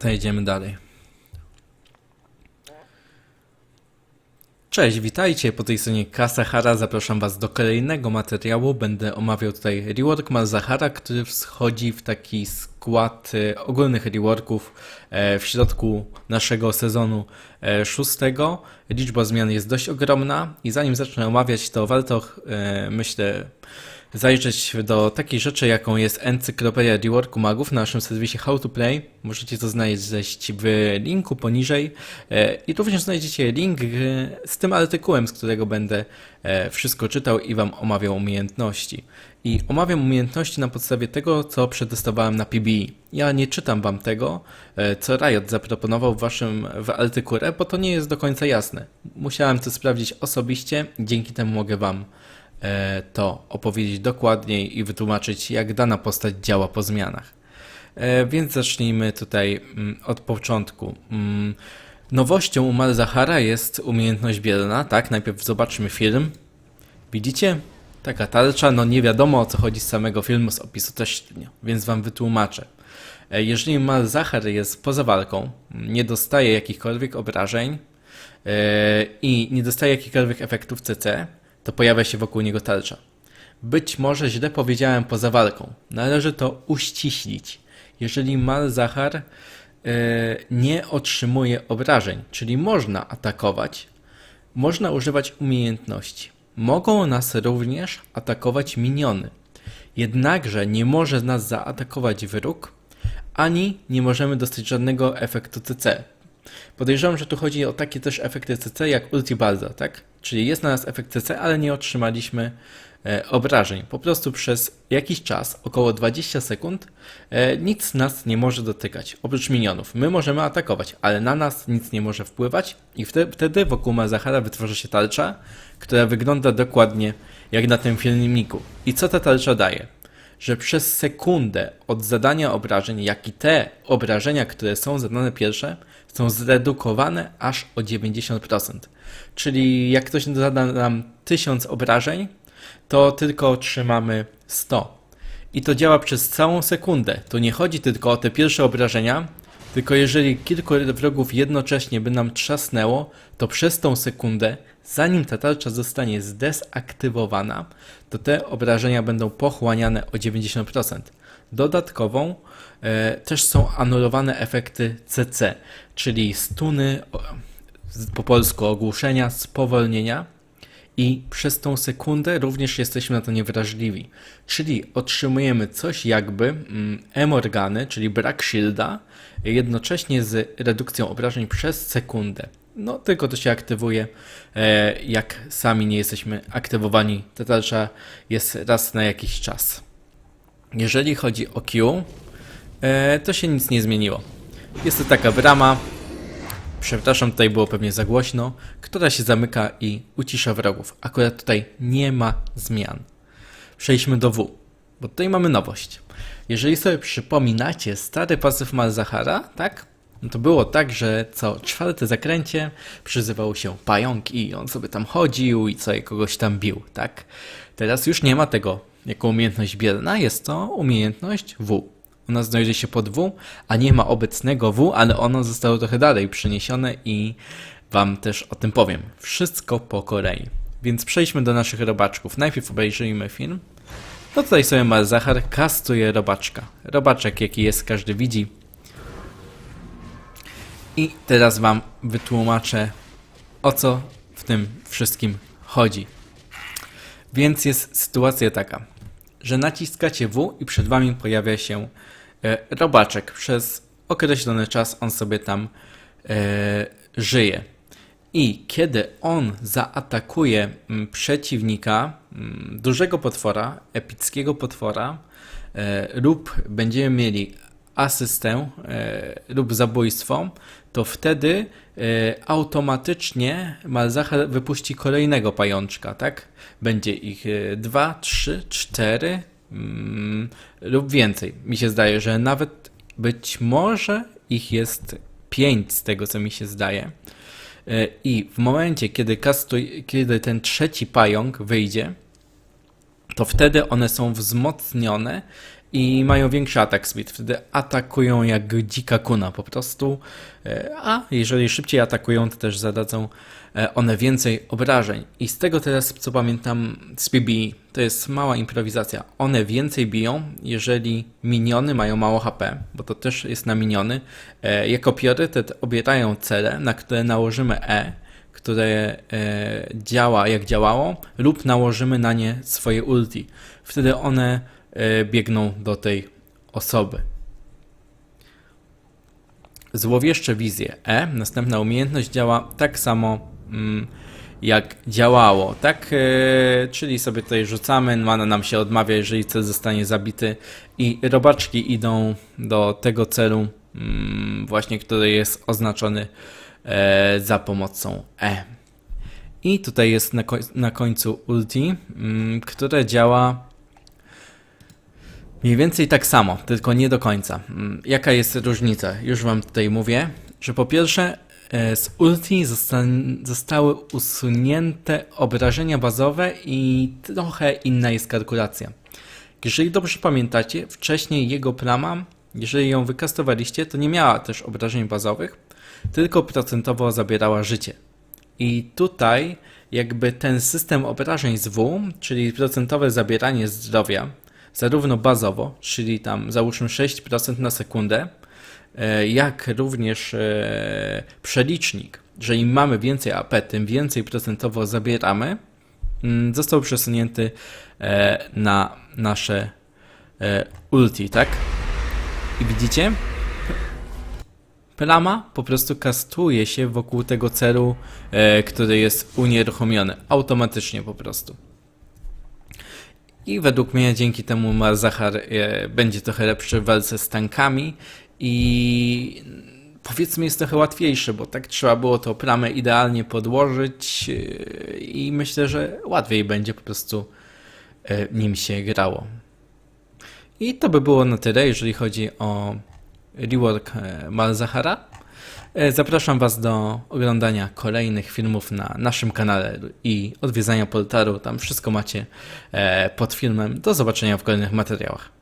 To jedziemy dalej. Cześć, witajcie po tej stronie Kasahara. Zapraszam Was do kolejnego materiału. Będę omawiał tutaj rework Malzahara, który wchodzi w taki skład e, ogólnych reworków e, w środku naszego sezonu e, szóstego. Liczba zmian jest dość ogromna i zanim zacznę omawiać, to warto, myślę, zajrzeć do takiej rzeczy, jaką jest encyklopedia reworku magów na naszym serwisie How to Play. Możecie to znaleźć w linku poniżej e, i również znajdziecie link e, z tym artykułem, z którego będę e, wszystko czytał i Wam omawiał umiejętności. I omawiam umiejętności na podstawie tego, co przetestowałem na PBE. Ja nie czytam Wam tego, e, co Riot zaproponował w Waszym w artykule, bo to nie jest do końca jasne. Musiałem to sprawdzić osobiście, dzięki temu mogę Wam e, to opowiedzieć dokładniej i wytłumaczyć, jak dana postać działa po zmianach. E, Więc zacznijmy tutaj mm, od początku. Mm, Nowością u Malzahara jest umiejętność bierna, tak? Najpierw zobaczmy film. Widzicie? Taka tarcza, no nie wiadomo o co chodzi z samego filmu, z opisu też średnio, więc wam wytłumaczę. E, Jeżeli Malzahar jest poza walką, nie dostaje jakichkolwiek obrażeń e, i nie dostaje jakichkolwiek efektów CC, to pojawia się wokół niego tarcza. Być może źle powiedziałem poza walką. Należy to uściślić. Jeżeli Malzahar e, nie otrzymuje obrażeń, czyli można atakować, można używać umiejętności. Mogą nas również atakować miniony. Jednakże nie może nas zaatakować wróg, ani nie możemy dostać żadnego efektu CC. Podejrzewam, że tu chodzi o takie też efekty CC jak ulti balza, tak? Czyli jest na nas efekt CC, ale nie otrzymaliśmy e, obrażeń. Po prostu przez jakiś czas, około 20 sekund, e, nic nas nie może dotykać, oprócz minionów. My możemy atakować, ale na nas nic nie może wpływać i wtedy, wtedy wokół Mazahara wytworzy się tarcza, która wygląda dokładnie jak na tym filmiku. I co ta tarcza daje? Że przez sekundę od zadania obrażeń, jak i te obrażenia, które są zadane pierwsze, są zredukowane aż o 90%. Czyli jak ktoś zada nam 1000 obrażeń, to tylko otrzymamy 100. I to działa przez całą sekundę. To nie chodzi tylko o te pierwsze obrażenia, tylko jeżeli kilku wrogów jednocześnie by nam trzasnęło, to przez tą sekundę, zanim ta tarcza zostanie zdesaktywowana, to te obrażenia będą pochłaniane o 90%. Dodatkową e, też są anulowane efekty CC, czyli stuny, po polsku ogłuszenia, spowolnienia i przez tą sekundę również jesteśmy na to niewrażliwi. Czyli otrzymujemy coś jakby mm, emorgany, czyli brak shielda, jednocześnie z redukcją obrażeń przez sekundę. No tylko to się aktywuje, e, jak sami nie jesteśmy aktywowani. Ta tarcza jest raz na jakiś czas. Jeżeli chodzi o Q, e, to się nic nie zmieniło. Jest to taka brama, przepraszam, tutaj było pewnie za głośno, która się zamyka i ucisza wrogów. Akurat tutaj nie ma zmian. Przejdźmy do W, bo tutaj mamy nowość. Jeżeli sobie przypominacie stary pasyw Malzahara, tak? No to było tak, że co czwarte zakręcie przyzywał się pająk i on sobie tam chodził i sobie kogoś tam bił, tak? Teraz już nie ma tego jako umiejętność bierna, jest to umiejętność W. Ona znajdzie się pod W, a nie ma obecnego W, ale ono zostało trochę dalej przeniesione i Wam też o tym powiem. Wszystko po kolei. Więc przejdźmy do naszych robaczków. Najpierw obejrzyjmy film. No tutaj sobie Malzahar kastuje robaczka. Robaczek jaki jest, każdy widzi. I teraz wam wytłumaczę o co w tym wszystkim chodzi. Więc jest sytuacja taka, że naciskacie W i przed wami pojawia się e, robaczek. Przez określony czas on sobie tam e, żyje. I kiedy on zaatakuje mm, przeciwnika, mm, dużego potwora, epickiego potwora, e, lub będziemy mieli asystę e, lub zabójstwo, to wtedy e, automatycznie Malzahar wypuści kolejnego pajączka, tak? Będzie ich e, dwa, trzy, cztery mm, lub więcej. Mi się zdaje, że nawet być może ich jest pięć z tego, co mi się zdaje. E, I w momencie, kiedy, kastuj, kiedy ten trzeci pająk wyjdzie, to wtedy one są wzmocnione i mają większy atak speed. Wtedy atakują jak dzika kuna po prostu, e, a jeżeli szybciej atakują, to też zadadzą e, one więcej obrażeń. I z tego teraz, co pamiętam z to jest mała improwizacja. One więcej biją, jeżeli miniony mają mało HP, bo to też jest na miniony. E, Jako priorytet obierają cele, na które nałożymy E, które działa jak działało, lub nałożymy na nie swoje ulti. Wtedy one biegną do tej osoby. Złowieszcze wizje E, następna umiejętność działa tak samo mm, jak działało, tak? E, czyli sobie tutaj rzucamy, mana nam się odmawia, jeżeli cel zostanie zabity i robaczki idą do tego celu mm, właśnie, który jest oznaczony e, za pomocą E. I tutaj jest na końcu ulti, mm, które działa mniej więcej tak samo, tylko nie do końca. Mm, Jaka jest różnica? Już Wam tutaj mówię, że po pierwsze e, z ulti zosta- zostały usunięte obrażenia bazowe i trochę inna jest kalkulacja. Jeżeli dobrze pamiętacie, wcześniej jego plama, jeżeli ją wykastowaliście, to nie miała też obrażeń bazowych, tylko procentowo zabierała życie. I tutaj jakby ten system obrażeń z W, czyli procentowe zabieranie zdrowia, zarówno bazowo, czyli tam załóżmy 6% na sekundę, e, jak również e, przelicznik, że im mamy więcej AP, tym więcej procentowo zabieramy, mm, został przesunięty e, na nasze ulti, tak? I widzicie? Plama po prostu kastuje się wokół tego celu, który jest unieruchomiony. Automatycznie po prostu. I według mnie dzięki temu Marzachar e, będzie trochę lepszy w walce z tankami i powiedzmy jest trochę łatwiejszy, bo tak trzeba było tą plamę idealnie podłożyć e, i myślę, że łatwiej będzie po prostu e, nim się grało. I to by było na tyle, jeżeli chodzi o rework Malzahara. E, Zapraszam Was do oglądania kolejnych filmów na naszym kanale i odwiedzania portalu. Tam wszystko macie e, pod filmem. Do zobaczenia w kolejnych materiałach.